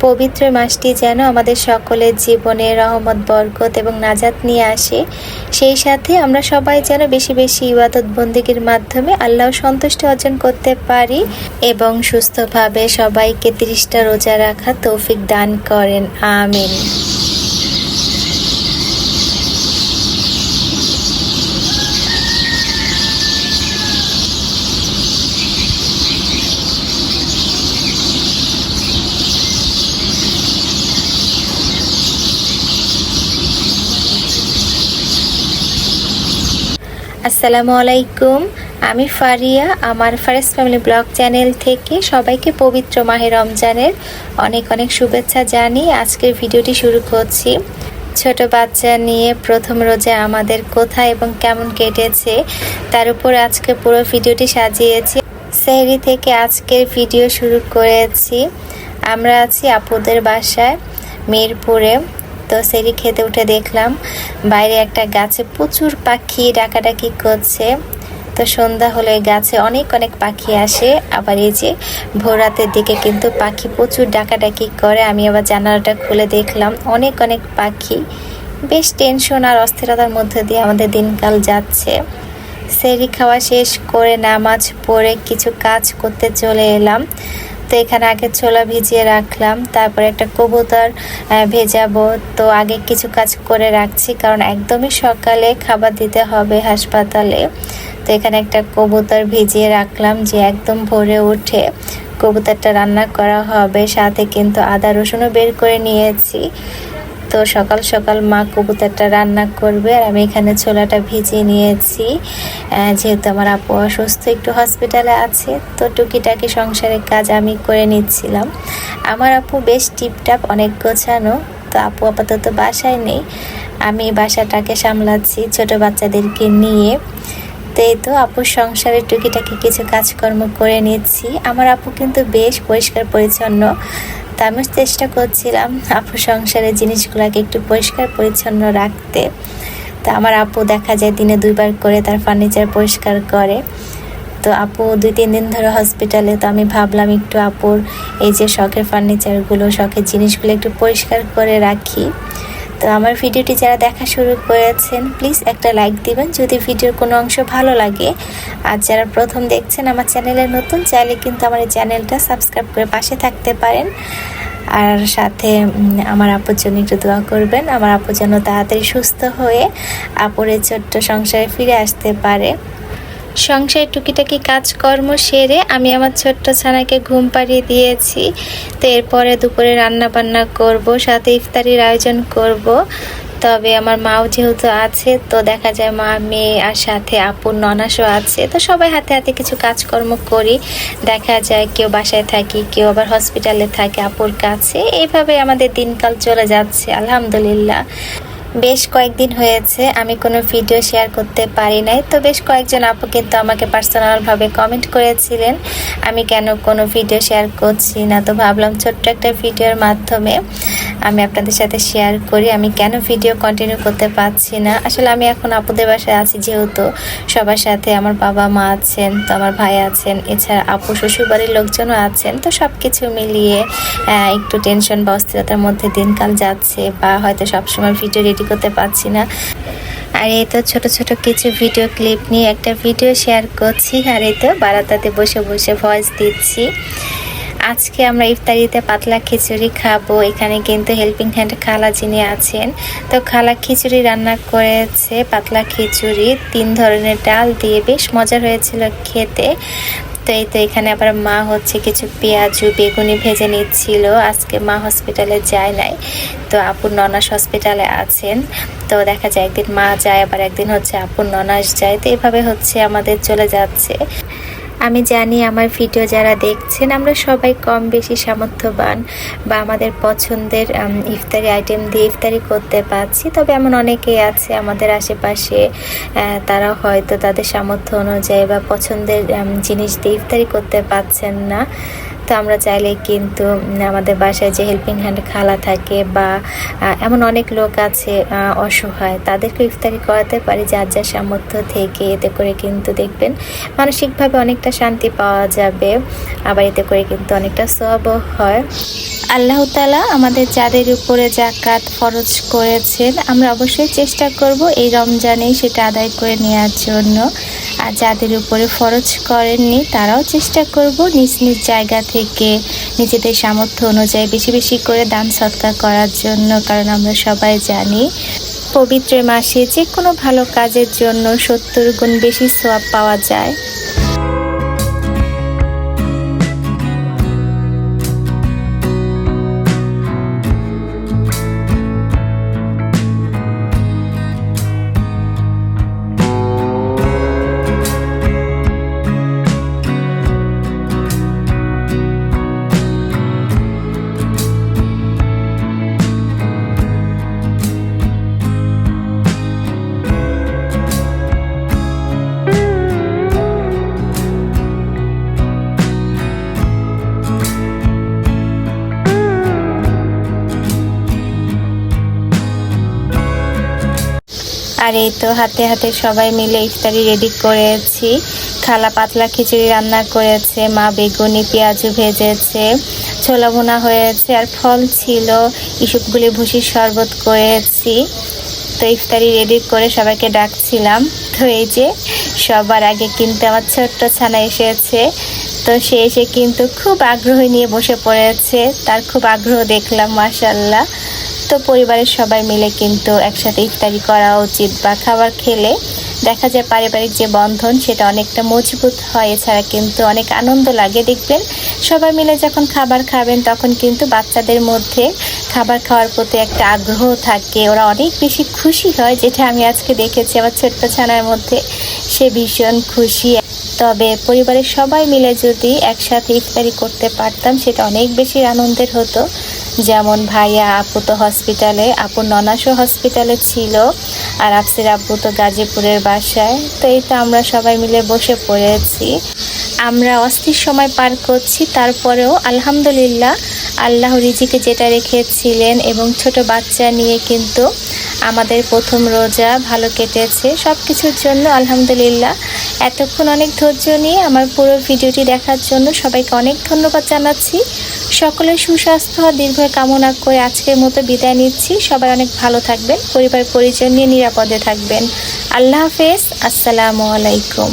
পবিত্র মাসটি যেন আমাদের সকলের জীবনে রহমত, বরকত এবং নাজাত নিয়ে আসে। সেই সাথে আমরা সবাই যেন বেশি বেশি ইবাদত বন্দীগীর মাধ্যমে আল্লাহ সন্তুষ্টি অর্জন করতে পারি এবং সুস্থভাবে সবাইকে তিরিশটা রোজা রাখা তৌফিক দান করেন। আমিন। আসসালামু আলাইকুম। আমি ফারিয়া, আমার ফারেস ফ্যামিলি ব্লগ চ্যানেল থেকে সবাইকে পবিত্র মাহে রমজানের অনেক অনেক শুভেচ্ছা জানিয়ে আজকের ভিডিওটি শুরু করছি। ছোট বাচ্চা নিয়ে প্রথম রোজা আমাদের কোথায় এবং কেমন কেটেছে, তার উপর আজকে পুরো ভিডিওটি সাজিয়েছি। সেহরি থেকে আজকের ভিডিও শুরু করেছি। আমরা আছি আপুদের বাসায়, মিরপুরে। তো সেরি খেতে উঠে দেখলাম বাইরে একটা গাছে প্রচুর পাখি ডাকাডাকি করছে। তো সন্ধ্যা হলে গাছে অনেক অনেক পাখি আসে। আবার এই যে ভোর রাতের দিকে কিন্তু পাখি প্রচুর ডাকাডাকি করে। আমি আবার জানালাটা খুলে দেখলাম, অনেক অনেক পাখি। বেশ টেনশন আর অস্থিরতার মধ্যে দিয়ে আমাদের দিনকাল যাচ্ছে। সেরি খাওয়া শেষ করে নামাজ পড়ে কিছু কাজ করতে চলে এলাম। তো এখানে আগে ছোলা ভিজিয়ে রাখলাম, তারপরে একটা কবুতর ভেজাবো। তো আগে কিছু কাজ করে রাখছি, কারণ একদমই সকালে খাবার দিতে হবে হাসপাতালে। তো এখানে একটা কবুতর ভিজিয়ে রাখলাম যে একদম ভরে উঠে কবুতরটা রান্না করা হবে, সাথে কিন্তু আদা রসুনও বের করে নিয়েছি। তো সকাল সকাল মা কবুতরটা রান্না করবে আর আমি এখানে ছোলাটা ভিজিয়ে নিয়েছি। যেহেতু আমার আপু অসুস্থ, একটু হসপিটালে আছে, তো টুকিটাকি সংসারের কাজ আমি করে নিচ্ছিলাম। আমার আপু বেশ টিপটাপ, অনেক গোছানো, তো আপু আপাতত বাসায় নেই। আমি বাসাটাকে সামলাচ্ছি ছোট বাচ্চাদেরকে নিয়ে। এই তো আপুর সংসারের টুকিটাকি কিছু কাজকর্ম করে নিচ্ছি। আমার আপু কিন্তু বেশ পরিষ্কার পরিচ্ছন্ন তা আমি চেষ্টা করছিলাম আপু সংসারের জিনিসগুলোকে একটু পরিষ্কার পরিচ্ছন্ন রাখতে। তো আমার আপু দেখা যায় দিনে দুইবার করে তার ফার্নিচার পরিষ্কার করে। তো আপু দুই, তিন দিন ধরে হসপিটালে তো আমি ভাবলাম একটু আপুর এই যে শখের ফার্নিচারগুলো শখের জিনিসগুলো একটু পরিষ্কার করে রাখি। তো আমার ভিডিওটি যারা দেখা শুরু করেছেন প্লিজ একটা লাইক দিবেন। যদি ভিডিওর কোনো অংশ ভালো লাগে, আর যারা প্রথম দেখছেন আমার চ্যানেলে নতুন, চাইলে কিন্তু আমার এই চ্যানেলটা সাবস্ক্রাইব করে পাশে থাকতে পারেন। আর সাথে আমার আপুর জন্য একটু দোয়া করবেন। আমার আপু তাড়াতাড়ি সুস্থ হয়ে আপুরে ছোট্ট সংসারে ফিরে আসতে পারে। সংসারের টুকিটাকি কাজকর্ম সেরে আমি আমার ছোট্ট ছানাকে ঘুম পাড়িয়ে দিয়েছি। তো এরপরে দুপুরে রান্না বান্না করব, সাথে ইফতারির আয়োজন করব। তবে আমার মাও যেহেতু আছে, তো দেখা যায় মা, মেয়ে আর সাথে আপুর ননাসও আছে। তো সবাই হাতে হাতে কিছু কাজকর্ম করি। দেখা যায় কেউ বাসায় থাকি, কেউ আবার হসপিটালে থাকে আপুর কাছে। এইভাবে আমাদের দিনকাল চলে যাচ্ছে, আলহামদুলিল্লাহ। বেশ কয়েকদিন হয়েছে, আমি কোনো ভিডিও শেয়ার করতে পারি নাই, তো বেশ কয়েকজন আপু কিন্তু আমাকে পার্সোনালভাবে কমেন্ট করেছিলেন, আমি কেন কোনো ভিডিও শেয়ার করছি না? তো ভাবলাম ছোট্ট একটা ভিডিওর মাধ্যমে আমি আপনাদের সাথে শেয়ার করি, আমি কেন ভিডিও কন্টিনিউ করতে পারছি না? আসলে আমি এখন আপুদের বাসায় আছি, যেহেতু সবার সাথে আমার বাবা মা আছেন, তো আমার ভাই আছেন, এছাড়া আপু শ্বশুরবাড়ির লোকজনও আছেন, তো সব কিছু মিলিয়ে একটু টেনশন বা অস্থিরতার মধ্যে দিনকাল যাচ্ছে বা হয়তো সবসময় ভিডিও রেডি করতে পারছি না। আর এই তো ছোট ছোট কিছু ভিডিও ক্লিপ নিয়ে একটা ভিডিও শেয়ার করছি। আর এই তো বারাতাতে বসে বসে ভয়েস দিচ্ছি। আজকে আমরা ইফতারিতে পাতলা খিচুড়ি খাব। এখানে কিন্তু হেল্পিং হ্যান্ড খালা যিনি আছেন, তো খালা খিচুড়ি রান্না করেছে, পাতলা খিচুড়ি, তিন ধরনের ডাল দিয়ে। বেশ মজার হয়েছিল খেতে। তো এই তো এখানে আবার মা হচ্ছে কিছু পেঁয়াজু, বেগুনি ভেজে নিচ্ছিল। আজকে মা হসপিটালে যায় নাই। তো আপুর ননাস হসপিটালে আছেন। তো দেখা যায় একদিন মা যায়, আবার একদিন হচ্ছে আপুর ননাস যায়। তো এভাবে হচ্ছে আমাদের চলে যাচ্ছে। আমি জানি আমার ভিডিও যারা দেখছেন, আমরা সবাই কম বেশি সামর্থ্যবান বা আমাদের পছন্দের ইফতারি আইটেম দিয়ে ইফতারি করতে পারছি। তবে এমন অনেকেই আছে আমাদের আশেপাশে তারা হয়তো তাদের সামর্থ্য অনুযায়ী বা পছন্দের জিনিস দিয়ে ইফতারি করতে পারছেন না। তো আমরা চাইলে কিন্তু আমাদের বাসায় যে হেল্পিং হ্যান্ড খালা থাকে বা এমন অনেক লোক আছে অসহায় তাদেরকে ইফতারি করাতে পারি, যার যার সামর্থ্য থেকে এতে করে কিন্তু দেখবেন মানসিকভাবে অনেকটা শান্তি পাওয়া যাবে, আবার এতে করে কিন্তু অনেকটা সবও হয়। আল্লাহ তালা আমাদের যাদের উপরে জাকাত ফরজ করেছেন, আমরা অবশ্যই চেষ্টা করব এই রমজানেই সেটা আদায় করে নেওয়ার জন্য। আর যাদের উপরে ফরজ করেননি, তারাও চেষ্টা করব নিজ নিজ জায়গা থেকে নিজেদের সামর্থ্য অনুযায়ী বেশি বেশি করে দান সৎকার করার জন্য, কারণ আমরা সবাই জানি পবিত্র মাসে যে কোনো ভালো কাজের জন্য সত্তর গুণ বেশি সোয়াব পাওয়া যায়। আর এই তো হাতে হাতে সবাই মিলে ইফতারি রেডি করেছি। খালা পাতলা খিচুড়ি রান্না করেছে, মা বেগুনি পেঁয়াজু ভেজেছে, ছোলা ভুনা হয়েছে, আর ফল ছিল। ইসবগুলি ভুসির শরবত করেছি। তো ইফতারি রেডি করে সবাইকে ডাকছিলাম। তো এই যে সবার আগে কিন্তু আমার ছোট্ট ছানা এসেছে। তো সে এসে কিন্তু খুব আগ্রহ নিয়ে বসে পড়েছে। তার খুব আগ্রহ দেখলাম মাশাল্লাহ তো পরিবারের সবাই মিলে কিন্তু একসাথে ইফতারি করা উচিত বা খাবার খেলে দেখা যায় পারিবারিক যে বন্ধন সেটা অনেকটা মজবুত হয়। এছাড়া কিন্তু অনেক আনন্দ লাগে দেখবেন। সবাই মিলে যখন খাবার খাবেন তখন কিন্তু বাচ্চাদের মধ্যে খাবার খাওয়ার প্রতি একটা আগ্রহ থাকে। ওরা অনেক বেশি খুশি হয়, যেটা আমি আজকে দেখেছি আমার ছোট্ট ছানার মধ্যে। সে ভীষণ খুশি। তবে পরিবারের সবাই মিলে যদি একসাথে ইফতারি করতে পারতাম, সেটা অনেক বেশি আনন্দের হতো। যেমন ভাইয়া আপু তো হসপিটালে আপু ননাসও হসপিটালে ছিল আর আফসির আব্বু তো গাজীপুরের বাসায়। তো এই তো আমরা সবাই মিলে বসে পড়েছি। আমরা অস্থির সময় পার করছি, তারপরেও আলহামদুলিল্লাহ আল্লাহ রিজিকে যেটা রেখেছিলেন এবং ছোট বাচ্চা নিয়ে কিন্তু আমাদের প্রথম রোজা ভালো কেটেছে সব কিছুর জন্য, আলহামদুলিল্লাহ। এতক্ষণ অনেক ধৈর্য নিয়ে আমার পুরো ভিডিওটি দেখার জন্য সবাইকে অনেক ধন্যবাদ জানাচ্ছি। সকলের সুস্বাস্থ্য দীর্ঘ কামনা করে আজকের মতো বিদায় নিচ্ছি। সবাই অনেক ভালো থাকবেন পরিবার পরিজন নিয়ে নিরাপদে থাকবেন। আল্লাহ হাফেজ, আসসালামু আলাইকুম।